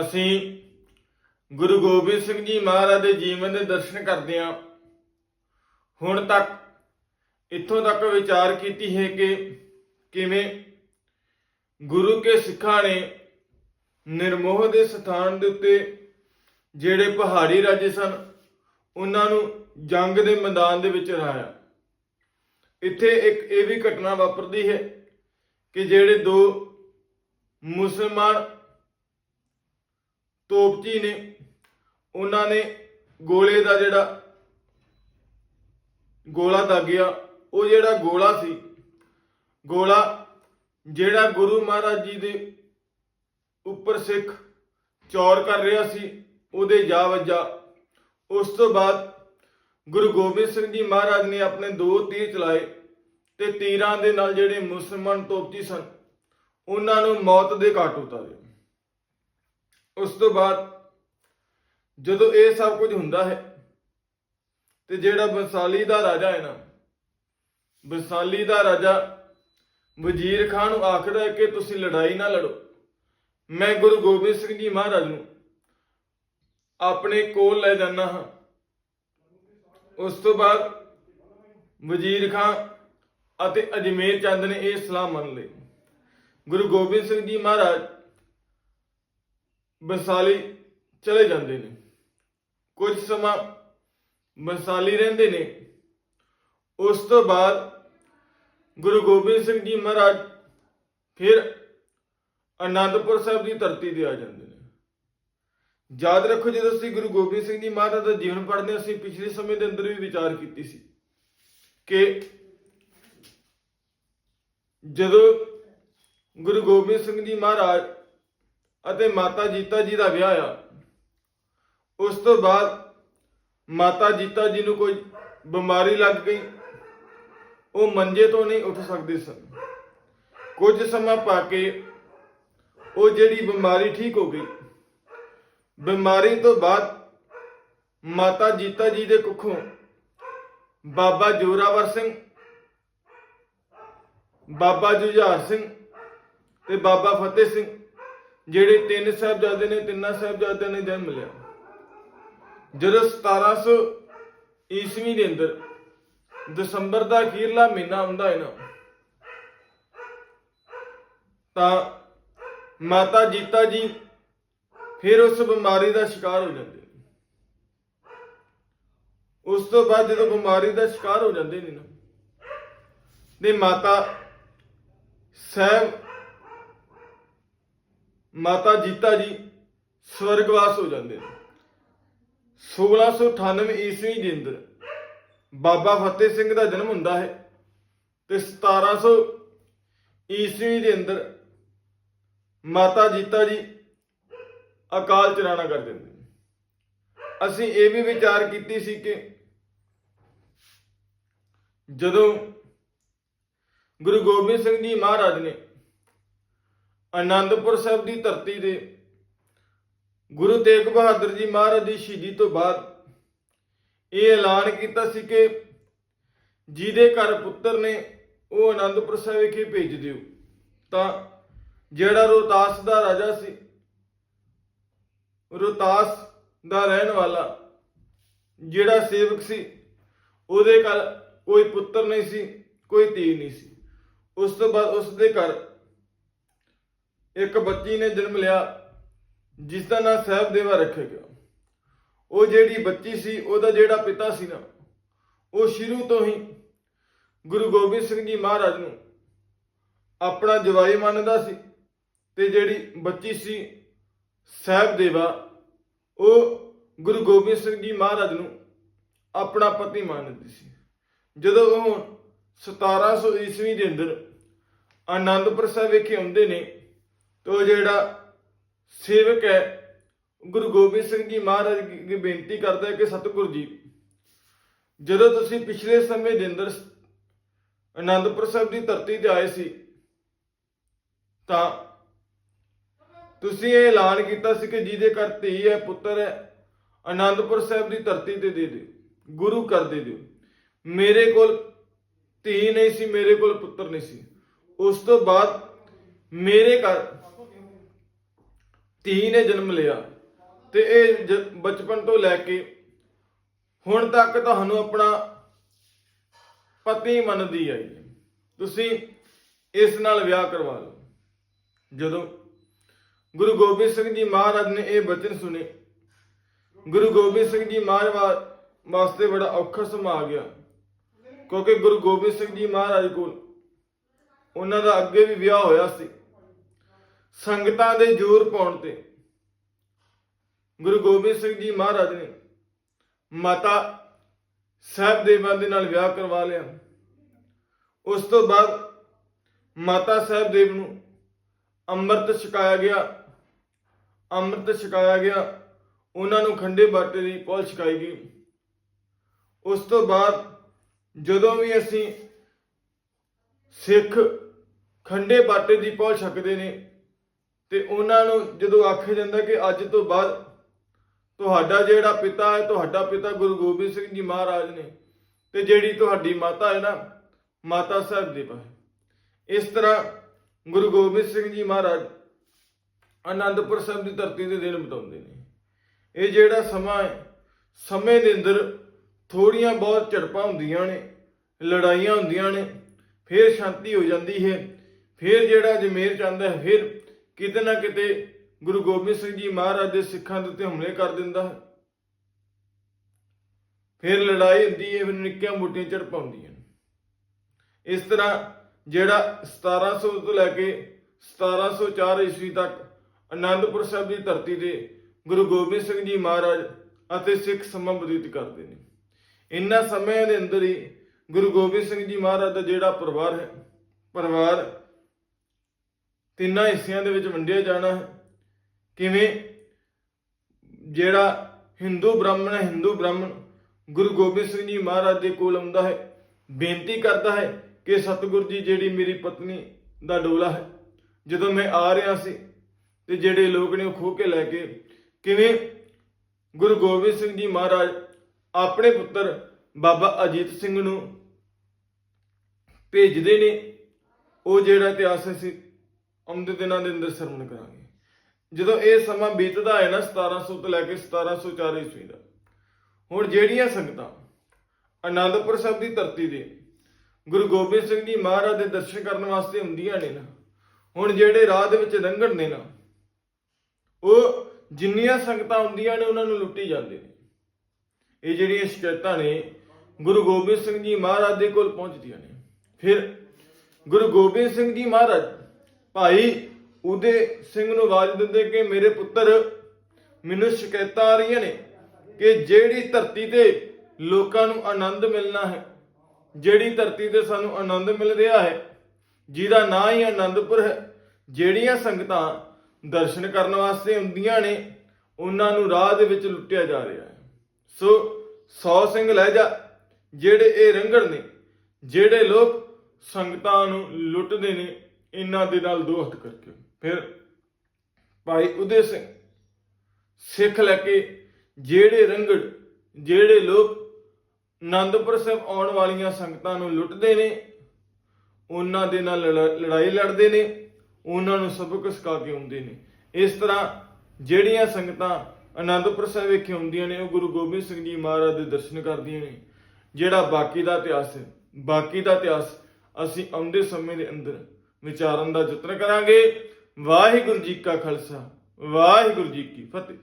ਅਸੀਂ ਗੁਰੂ ਗੋਬਿੰਦ ਸਿੰਘ ਜੀ ਮਹਾਰਾਜ ਦੇ ਜੀਵਨ ਦੇ ਦਰਸ਼ਨ ਕਰਦੇ ਹਾਂ। ਹੁਣ ਤੱਕ ਇੱਥੋਂ ਤੱਕ ਵਿਚਾਰ ਕੀਤੀ ਹੈ ਕਿ ਕਿਵੇਂ ਗੁਰੂ ਕੇ ਸਿੱਖਾਂ ਨੇ ਨਿਰਮੋਹ ਦੇ ਸਥਾਨ ਦੇ ਉੱਤੇ ਜਿਹੜੇ ਪਹਾੜੀ ਰਾਜੇ ਸਨ, ਉਹਨਾਂ ਨੂੰ ਜੰਗ ਦੇ ਮੈਦਾਨ ਦੇ ਵਿੱਚ ਹਰਾਇਆ ਇੱਥੇ ਇੱਕ ਇਹ ਵੀ ਘਟਨਾ ਵਾਪਰਦੀ ਹੈ ਕਿ ਜਿਹੜੇ ਦੋ ਮੁਸਲਮਾਨ ਤੋਪਚੀ ਨੇ, ਉਹਨਾਂ ਨੇ ਗੋਲੇ ਦਾ ਜਿਹੜਾ ਗੋਲਾ ਦਾਗਿਆ, ਉਹ ਜਿਹੜਾ ਗੋਲਾ ਸੀ, ਗੋਲਾ ਜਿਹੜਾ ਗੁਰੂ ਮਹਾਰਾਜ ਜੀ ਦੇ ਉੱਪਰ ਸਿੱਖ ਚੌਰ ਕਰ ਰਿਹਾ ਸੀ, ਉਹਦੇ ਜਾ ਵੱਜਾ। ਉਸ ਤੋਂ ਬਾਅਦ ਗੁਰੂ ਗੋਬਿੰਦ ਸਿੰਘ ਜੀ ਮਹਾਰਾਜ ਨੇ ਆਪਣੇ ਦੋ ਤੀਰ ਚਲਾਏ ਤੇ ਤੀਰਾਂ ਦੇ ਨਾਲ ਜਿਹੜੇ ਮੁਸਲਮਾਨ ਤੋਪਚੀ ਸਨ, ਉਹਨਾਂ ਨੂੰ ਮੌਤ ਦੇ ਘਾਟ ਉਤਾਰਿਆ ਉਸ ਤੋਂ ਬਾਅਦ ਜਦੋਂ ਇਹ ਸਭ ਕੁਝ ਹੁੰਦਾ ਹੈ ਤੇ ਜਿਹੜਾ ਬੰਸਾਲੀ ਦਾ ਰਾਜਾ ਹੈ ਨਾ, ਬੰਸਾਲੀ ਦਾ ਰਾਜਾ ਵਜ਼ੀਰ ਖਾਨ ਨੂੰ ਆਖਦਾ ਹੈ ਕਿ ਤੁਸੀਂ ਲੜਾਈ ਨਾ ਲੜੋ। ਮੈਂ ਗੁਰੂ ਗੋਬਿੰਦ ਸਿੰਘ ਜੀ ਮਹਾਰਾਜ ਨੂੰ ਆਪਣੇ ਕੋਲ ਲੈ ਜਾਣਾ ਹਾਂ। ਉਸ ਤੋਂ ਬਾਅਦ ਵਜ਼ੀਰ ਖਾਨ ਅਤੇ ਅਜਮੇਰ ਚੰਦ ਨੇ ਇਹ ਸਲਾਹ ਮੰਨ ਲਈ। ਗੁਰੂ ਗੋਬਿੰਦ ਸਿੰਘ ਜੀ ਮਹਾਰਾਜ ਬੰਸਾਲੀ ਚਲੇ ਜਾਂਦੇ ਨੇ। ਕੁਝ ਸਮਾਂ ਬੰਸਾਲੀ ਰਹਿੰਦੇ ਨੇ। ਉਸ ਤੋਂ ਬਾਅਦ ਗੁਰੂ ਗੋਬਿੰਦ ਸਿੰਘ ਜੀ ਮਹਾਰਾਜ ਫਿਰ ਅਨੰਦਪੁਰ ਸਾਹਿਬ ਦੀ ਧਰਤੀ ਤੇ ਆ ਜਾਂਦੇ ਨੇ। ਯਾਦ ਰੱਖੋ ਜਦੋਂ ਅਸੀਂ ਗੁਰੂ ਗੋਬਿੰਦ ਸਿੰਘ ਜੀ ਮਹਾਰਾਜ ਦਾ ਜੀਵਨ ਪੜ੍ਹਦੇ ਅਸੀਂ ਪਿਛਲੇ ਸਮੇਂ ਦੇ ਅੰਦਰ ਵੀ ਵਿਚਾਰ ਕੀਤੀ ਸੀ ਕਿ ਜਦੋਂ ਗੁਰੂ ਗੋਬਿੰਦ ਸਿੰਘ ਜੀ ਮਹਾਰਾਜ ਅਤੇ ਮਾਤਾ ਜੀਤਾ ਜੀ ਦਾ ਵਿਆਹ ਆ। ਉਸ ਤੋਂ ਬਾਅਦ ਮਾਤਾ ਜੀਤਾ ਜੀ ਨੂੰ ਕੋਈ ਬਿਮਾਰੀ ਲੱਗ ਗਈ। ਉਹ ਮੰਜੇ ਤੋਂ ਨਹੀਂ ਉੱਠ ਸਕਦੇ ਸਨ। ਕੁਝ ਸਮਾਂ ਪਾ ਕੇ ਉਹ ਜਿਹੜੀ ਬਿਮਾਰੀ ਠੀਕ ਹੋ ਗਈ। ਬਿਮਾਰੀ ਤੋਂ ਬਾਅਦ ਮਾਤਾ ਜੀਤਾ ਜੀ ਦੇ ਕੁੱਖੋਂ ਬਾਬਾ ਜੋਰਾਵਰ ਸਿੰਘ, ਬਾਬਾ ਜੁਝਾਰ ਸਿੰਘ ਤੇ ਬਾਬਾ ਫਤਿਹ ਸਿੰਘ ਜਿਹੜੇ ਤਿੰਨ ਸਾਹਿਬਜ਼ਾਦੇ ਨੇ, ਤਿੰਨਾਂ ਸਾਹਿਬਜ਼ਾਦਿਆਂ ਨੇ ਜਨਮ ਲਿਆ। ਜਦੋਂ 1700 ਈਸਵੀ ਦੇ ਅੰਦਰ ਦਸੰਬਰ ਦਾ ਅਖੀਰਲਾ ਮਹੀਨਾ ਹੁੰਦਾ ਹੈ ਨਾ, ਤਾਂ ਮਾਤਾ ਜੀਤਾ ਜੀ ਫਿਰ ਉਸ ਬਿਮਾਰੀ ਦਾ ਸ਼ਿਕਾਰ ਹੋ ਜਾਂਦੇ ਨੇ। ਉਸ ਤੋਂ ਬਾਅਦ ਜਦੋਂ ਬਿਮਾਰੀ ਦਾ ਸ਼ਿਕਾਰ ਹੋ ਜਾਂਦੇ ਨੇ ਨਾ, ਤੇ ਮਾਤਾ ਸਾਹਿਬ ਮਾਤਾ ਜੀਤਾ ਜੀ ਸਵਰਗਵਾਸ ਹੋ ਜਾਂਦੇ ਨੇ। 1698 ਈਸਵੀ ਦੇ ਅੰਦਰ ਬਾਬਾ ਫਤਿਹ ਸਿੰਘ ਦਾ ਜਨਮ ਹੁੰਦਾ ਹੈ ਤੇ 1700 ਈਸਵੀ ਦੇ ਅੰਦਰ ਮਾਤਾ ਜੀਤਾ ਜੀ ਅਕਾਲ ਚਲਾਣਾ ਕਰ ਦਿੰਦੇ ਅਸੀਂ ਇਹ ਵੀ ਵਿਚਾਰ ਕੀਤੀ ਸੀ ਕਿ ਜਦੋਂ ਗੁਰੂ ਗੋਬਿੰਦ ਸਿੰਘ ਜੀ ਮਹਾਰਾਜ ਨੇ ਆਨੰਦਪੁਰ ਸਾਹਿਬ ਦੀ ਧਰਤੀ ਦੇ ਗੁਰੂ ਤੇਗ ਬਹਾਦਰ ਜੀ ਮਹਾਰਾਜ ਦੀ ਸ਼ਹੀਦੀ ਤੋਂ ਬਾਅਦ ਇਹ ਐਲਾਨ ਕੀਤਾ ਸੀ ਕਿ ਜਿਹਦੇ ਘਰ ਪੁੱਤਰ ਨੇ ਉਹ ਆਨੰਦਪੁਰ ਸਾਹਿਬ ਵਿਖੇ ਭੇਜ ਦਿਓ। ਤਾਂ ਜਿਹੜਾ ਰੋਤਾਸ ਦਾ ਰਾਜਾ ਸੀ, ਰੋਤਾਸ ਦਾ ਰਹਿਣ ਵਾਲਾ ਜਿਹੜਾ ਸੇਵਕ ਸੀ, ਉਹਦੇ ਘਰ ਕੋਈ ਪੁੱਤਰ ਨਹੀਂ ਸੀ, ਕੋਈ ਧੀ ਨਹੀਂ ਸੀ। ਉਸ ਤੋਂ ਬਾਅਦ ਉਸ ਦੇ ਘਰ ਇੱਕ ਬੱਚੀ ਨੇ ਜਨਮ ਲਿਆ, ਜਿਸ ਦਾ ਨਾਮ ਸਹਿਬਦੇਵਾ ਰੱਖਿਆ ਗਿਆ। ਉਹ ਜਿਹੜੀ ਬੱਚੀ ਸੀ, ਉਹਦਾ ਜਿਹੜਾ ਪਿਤਾ ਸੀ ਨਾ, ਉਹ ਸ਼ੁਰੂ ਤੋਂ ਹੀ ਗੁਰੂ ਗੋਬਿੰਦ ਸਿੰਘ ਜੀ ਮਹਾਰਾਜ ਨੂੰ ਆਪਣਾ ਜਵਾਈ ਮੰਨਦਾ ਸੀ ਤੇ ਜਿਹੜੀ ਬੱਚੀ ਸੀ ਸਹਿਬਦੇਵਾ ਉਹ ਗੁਰੂ ਗੋਬਿੰਦ ਸਿੰਘ ਜੀ ਮਹਾਰਾਜ ਨੂੰ ਆਪਣਾ ਪਤੀ ਮੰਨਦੀ ਸੀ। ਜਦੋਂ ਉਹ 1700 ਈਸਵੀ ਦੇ ਅੰਦਰ ਆਨੰਦਪੁਰ ਸਾਹਿਬ ਵਿਖੇ ਆਉਂਦੇ ਨੇ ਤੋ ਜਿਹੜਾ ਸੇਵਕ ਹੈ, ਗੁਰੂ ਗੋਬਿੰਦ ਸਿੰਘ ਜੀ ਮਹਾਰਾਜ ਕੀ ਬੇਨਤੀ ਕਰਦਾ ਹੈ ਕਿ ਸਤਿਗੁਰੂ ਜੀ, ਜਦੋਂ ਤੁਸੀਂ ਪਿਛਲੇ ਸਮੇਂ ਦੇ ਅੰਦਰ ਆਨੰਦਪੁਰ ਸਾਹਿਬ ਦੀ ਧਰਤੀ ਤੇ ਆਏ ਸੀ, ਤਾਂ ਤੁਸੀਂ ਇਹ ਐਲਾਨ ਕੀਤਾ ਸੀ ਕਿ ਜਿਹਦੇ ਘਰ ਧੀ ਹੈ, ਪੁੱਤਰ ਹੈ ਆਨੰਦਪੁਰ ਸਾਹਿਬ ਦੀ ਧਰਤੀ ਤੇ ਦੇ ਦਿਓ, ਗੁਰੂ ਕਰ ਦੇ ਦਿਓ। ਮੇਰੇ ਕੋਲ ਧੀ ਨਹੀਂ ਸੀ, ਮੇਰੇ ਕੋਲ ਪੁੱਤਰ ਨਹੀਂ ਸੀ। ਉਸ ਤੋਂ ਬਾਅਦ ਮੇਰੇ ਘਰ ਧੀ ਨੇ ਜਨਮ ਲਿਆ ਤੇ ਇਹ ਜ- ਬਚਪਨ ਤੋਂ ਲੈ ਕੇ ਹੁਣ ਤੱਕ ਤੁਹਾਨੂੰ ਆਪਣਾ ਪਤੀ ਮੰਨਦੀ ਆਈ ਤੁਸੀਂ ਇਸ ਨਾਲ ਵਿਆਹ ਕਰਵਾ ਲਓ। ਜਦੋਂ ਗੁਰੂ ਗੋਬਿੰਦ ਸਿੰਘ ਜੀ ਮਹਾਰਾਜ ਨੇ ਇਹ ਬਚਨ ਸੁਨੇ ਗੁਰੂ ਗੋਬਿੰਦ ਸਿੰਘ ਜੀ ਮਹਾਰਾਜ ਵਾਸਤੇ ਬੜਾ ਔਖਾ ਸਮਾਂ ਆ ਗਿਆ। ਕਿਉਂਕਿ ਗੁਰੂ ਗੋਬਿੰਦ ਸਿੰਘ ਜੀ ਮਹਾਰਾਜ ਕੋਲ ਉਹਨਾਂ ਦਾ ਅੱਗੇ ਵੀ ਵਿਆਹ ਹੋਇਆ ਸੀ। ਸੰਗਤਾਂ ਦੇ ਜ਼ੋਰ ਪਾਉਣ ਤੇ। ਗੁਰੂ ਗੋਬਿੰਦ ਸਿੰਘ ਜੀ ਮਹਾਰਾਜ ਨੇ ਮਾਤਾ ਸਾਹਿਬ ਦੇਵਾਂ ਦੇ ਨਾਲ ਵਿਆਹ ਕਰਵਾ ਲਿਆ। ਉਸ ਤੋਂ ਬਾਅਦ ਮਾਤਾ ਸਾਹਿਬ ਦੇਵ ਨੂੰ ਅੰਮ੍ਰਿਤ ਛਕਾਇਆ ਗਿਆ। ਅੰਮ੍ਰਿਤ ਛਕਾਇਆ ਗਿਆ। ਉਹਨਾਂ ਨੂੰ ਖੰਡੇ ਬਾਟੇ ਦੀ ਪੌਲ ਛਕਾਈ ਗਈ। ਉਸ ਤੋਂ ਬਾਅਦ ਜਦੋਂ ਵੀ ਅਸੀਂ ਸਿੱਖ ਖੰਡੇ ਬਾਟੇ ਦੀ ਪੌਲ ਛਕਦੇ ਨੇ ਤੇ ਉਹਨਾਂ ਨੂੰ ਜਦੋਂ ਆਖਿਆ ਜਾਂਦਾ ਕਿ ਅੱਜ ਤੋਂ ਬਾਅਦ ਤੁਹਾਡਾ ਜਿਹੜਾ ਪਿਤਾ ਹੈ, ਤੁਹਾਡਾ ਪਿਤਾ ਗੁਰੂ ਗੋਬਿੰਦ ਸਿੰਘ ਜੀ ਮਹਾਰਾਜ ਨੇ ਤੇ ਜਿਹੜੀ ਤੁਹਾਡੀ ਮਾਤਾ ਹੈ ਨਾ, ਮਾਤਾ ਸਾਹਿਬ ਦੀ ਹੈ ਇਸ ਤਰ੍ਹਾਂ ਗੁਰੂ ਗੋਬਿੰਦ ਸਿੰਘ ਜੀ ਮਹਾਰਾਜ ਆਨੰਦਪੁਰ ਸਾਹਿਬ ਦੀ ਧਰਤੀ ਦੇ ਦਿਨ ਬਤਾਉਂਦੇ ਨੇ। ਇਹ ਜਿਹੜਾ ਸਮਾਂ ਹੈ, ਸਮੇਂ ਦੇ ਅੰਦਰ ਥੋੜੀਆਂ ਬਹੁਤ ਝੜਪਾਂ ਹੁੰਦੀਆਂ ਨੇ, ਲੜਾਈਆਂ ਹੁੰਦੀਆਂ ਨੇ, ਫਿਰ ਸ਼ਾਂਤੀ ਹੋ ਜਾਂਦੀ ਹੈ, ਫਿਰ ਜਿਹੜਾ ਜਮੇਰ ਚਾਹੁੰਦਾ ਹੈ, ਫਿਰ ਕਿਤੇ ਨਾ ਕਿਤੇ ਗੁਰੂ ਗੋਬਿੰਦ ਸਿੰਘ ਜੀ ਮਹਾਰਾਜ ਦੇ ਸਿੱਖਾਂ ਦੇ ਉੱਤੇ ਹਮਲੇ ਕਰ ਦਿੰਦਾ ਹੈ। ਫਿਰ ਲੜਾਈ ਹੁੰਦੀ ਹੈ, ਫਿਰ ਨਿੱਕੀਆਂ ਮੋਟੀਆਂ ਝੜਪਾਂ ਹੁੰਦੀਆਂ ਇਸ ਤਰ੍ਹਾਂ ਜਿਹੜਾ 1700 ਤੋਂ ਲੈ ਕੇ 1704 ਈਸਵੀ ਤੱਕ ਅਨੰਦਪੁਰ ਸਾਹਿਬ ਦੀ ਧਰਤੀ ਤੇ ਗੁਰੂ ਗੋਬਿੰਦ ਸਿੰਘ ਜੀ ਮਹਾਰਾਜ ਅਤੇ ਸਿੱਖ ਸਮਾਂ ਬਤੀਤ ਕਰਦੇ ਨੇ। ਇਨ੍ਹਾਂ ਸਮਿਆਂ ਦੇ ਅੰਦਰ ਹੀ ਗੁਰੂ ਗੋਬਿੰਦ ਸਿੰਘ ਜੀ ਮਹਾਰਾਜ ਦਾ ਜਿਹੜਾ ਪਰਿਵਾਰ ਹੈ, ਪਰਿਵਾਰ ਤਿੰਨਾਂ ਹਿੱਸਿਆਂ ਦੇ ਵਿੱਚ ਵੰਡਿਆ ਜਾਣਾ ਹੈ। ਕਿਵੇਂ? ਜਿਹੜਾ ਹਿੰਦੂ ਬ੍ਰਾਹਮਣ ਹੈ, ਹਿੰਦੂ ਬ੍ਰਾਹਮਣ ਗੁਰੂ ਗੋਬਿੰਦ ਸਿੰਘ ਜੀ ਮਹਾਰਾਜ ਦੇ ਕੋਲ ਆਉਂਦਾ ਹੈ, ਬੇਨਤੀ ਕਰਦਾ ਹੈ ਕਿ ਸਤਿਗੁਰ ਜੀ ਜਿਹੜੀ ਮੇਰੀ ਪਤਨੀ ਦਾ ਡੋਲਾ ਹੈ, ਜਦੋਂ ਮੈਂ ਆ ਰਿਹਾ ਸੀ ਤੇ ਜਿਹੜੇ ਲੋਕ ਨੇ ਉਹ ਖੋਹ ਕੇ ਲੈ ਕੇ, ਕਿਵੇਂ? ਗੁਰੂ ਗੋਬਿੰਦ ਸਿੰਘ ਜੀ ਮਹਾਰਾਜ ਆਪਣੇ ਪੁੱਤਰ ਬਾਬਾ ਅਜੀਤ ਸਿੰਘ ਨੂੰ ਭੇਜਦੇ ਨੇ। ਉਹ ਜਿਹੜਾ ਇਤਿਹਾਸ ਅਸੀਂ ਆਉਂਦੇ ਦਿਨਾਂ ਦੇ ਅੰਦਰ ਸਰਵਣ ਕਰਾਂਗੇ। ਜਦੋਂ ਇਹ ਸਮਾਂ ਬੀਤਦਾ ਹੈ ਨਾ 1700 ਤੋਂ ਲੈ ਕੇ 1704 ਈਸਵੀ ਦਾ, ਹੁਣ ਜਿਹੜੀਆਂ ਸੰਗਤਾਂ ਆਨੰਦਪੁਰ ਸਾਹਿਬ ਦੀ ਧਰਤੀ ਦੇ ਗੁਰੂ ਗੋਬਿੰਦ ਸਿੰਘ ਜੀ ਮਹਾਰਾਜ ਦੇ ਦਰਸ਼ਨ ਕਰਨ ਵਾਸਤੇ ਹੁੰਦੀਆਂ ਨੇ ਨਾ, ਹੁਣ ਜਿਹੜੇ ਰਾਹ ਦੇ ਵਿੱਚ ਲੰਘਣ ਨੇ ਨਾ, ਉਹ ਜਿੰਨੀਆਂ ਸੰਗਤਾਂ ਹੁੰਦੀਆਂ ਨੇ, ਉਹਨਾਂ ਨੂੰ ਲੁੱਟੀ ਜਾਂਦੇ ਨੇ। ਇਹ ਜਿਹੜੀਆਂ ਸ਼ਿਕਾਇਤਾਂ ਨੇ, ਗੁਰੂ ਗੋਬਿੰਦ ਸਿੰਘ ਜੀ ਮਹਾਰਾਜ ਦੇ ਕੋਲ ਪਹੁੰਚਦੀਆਂ ਨੇ। ਫਿਰ ਗੁਰੂ ਗੋਬਿੰਦ ਸਿੰਘ ਜੀ ਮਹਾਰਾਜ ਭਾਈ ਉਦੇ ਸਿੰਘ ਨੂੰ ਆਵਾਜ਼ ਦਿੰਦੇ ਕਿ ਮੇਰੇ ਪੁੱਤਰ, ਮੈਨੂੰ ਸ਼ਿਕਾਇਤਾਂ ਆ ਰਹੀਆਂ ਨੇ ਕਿ ਜਿਹੜੀ ਧਰਤੀ ਤੇ ਲੋਕਾਂ ਨੂੰ ਆਨੰਦ ਮਿਲਣਾ ਹੈ, ਜਿਹੜੀ ਧਰਤੀ ਤੇ ਸਾਨੂੰ ਆਨੰਦ ਮਿਲ ਰਿਹਾ ਹੈ, ਜਿਹਦਾ ਨਾਂ ਹੀ ਆਨੰਦਪੁਰ ਹੈ, ਜਿਹੜੀਆਂ ਸੰਗਤਾਂ ਦਰਸ਼ਨ ਕਰਨ ਵਾਸਤੇ ਹੁੰਦੀਆਂ ਨੇ, ਉਹਨਾਂ ਨੂੰ ਰਾਹ ਦੇ ਵਿੱਚ ਲੁੱਟਿਆ ਜਾ ਰਿਹਾ ਹੈ। ਸੋ 100 ਸਿੰਘ ਲੈ ਜਾ, ਜਿਹੜੇ ਇਹ ਰੰਗੜ ਨੇ, ਜਿਹੜੇ ਲੋਕ ਸੰਗਤਾਂ ਨੂੰ ਲੁੱਟਦੇ ਨੇ ਇਹਨਾਂ ਦੇ ਨਾਲ ਦੋਸਤ ਕਰਕੇ। ਫਿਰ ਭਾਈ ਉਦੇ ਸਿੰਘ ਸਿੱਖ ਲੈ ਕੇ ਜਿਹੜੇ ਰੰਗੜ, ਜਿਹੜੇ ਲੋਕ ਆਨੰਦਪੁਰ ਸਾਹਿਬ ਆਉਣ ਵਾਲੀਆਂ ਸੰਗਤਾਂ ਨੂੰ ਲੁੱਟਦੇ ਨੇ, ਉਹਨਾਂ ਦੇ ਨਾਲ ਲੜਾ- ਲੜਾਈ ਲੜਦੇ ਨੇ, ਉਹਨਾਂ ਨੂੰ ਸਬਕ ਸਿਖਾ ਕੇ ਆਉਂਦੇ ਨੇ। ਇਸ ਤਰ੍ਹਾਂ ਜਿਹੜੀਆਂ ਸੰਗਤਾਂ ਆਨੰਦਪੁਰ ਸਾਹਿਬ ਵਿਖੇ ਆਉਂਦੀਆਂ ਨੇ, ਉਹ ਗੁਰੂ ਗੋਬਿੰਦ ਸਿੰਘ ਜੀ ਮਹਾਰਾਜ ਦੇ ਦਰਸ਼ਨ ਕਰਦੀਆਂ ਨੇ। ਜਿਹੜਾ ਬਾਕੀ ਦਾ ਇਤਿਹਾਸ ਹੈ, ਬਾਕੀ ਦਾ ਇਤਿਹਾਸ ਅਸੀਂ ਆਉਂਦੇ ਸਮੇਂ ਦੇ ਅੰਦਰ ਵਿਚਾਰਨ ਦਾ ਯਤਨ ਕਰਾਂਗੇ। ਵਾਹਿਗੁਰੂ ਜੀ ਕਾ ਖਾਲਸਾ ਵਾਹਿਗੁਰੂ ਜੀ ਕੀ ਫਤਿਹ।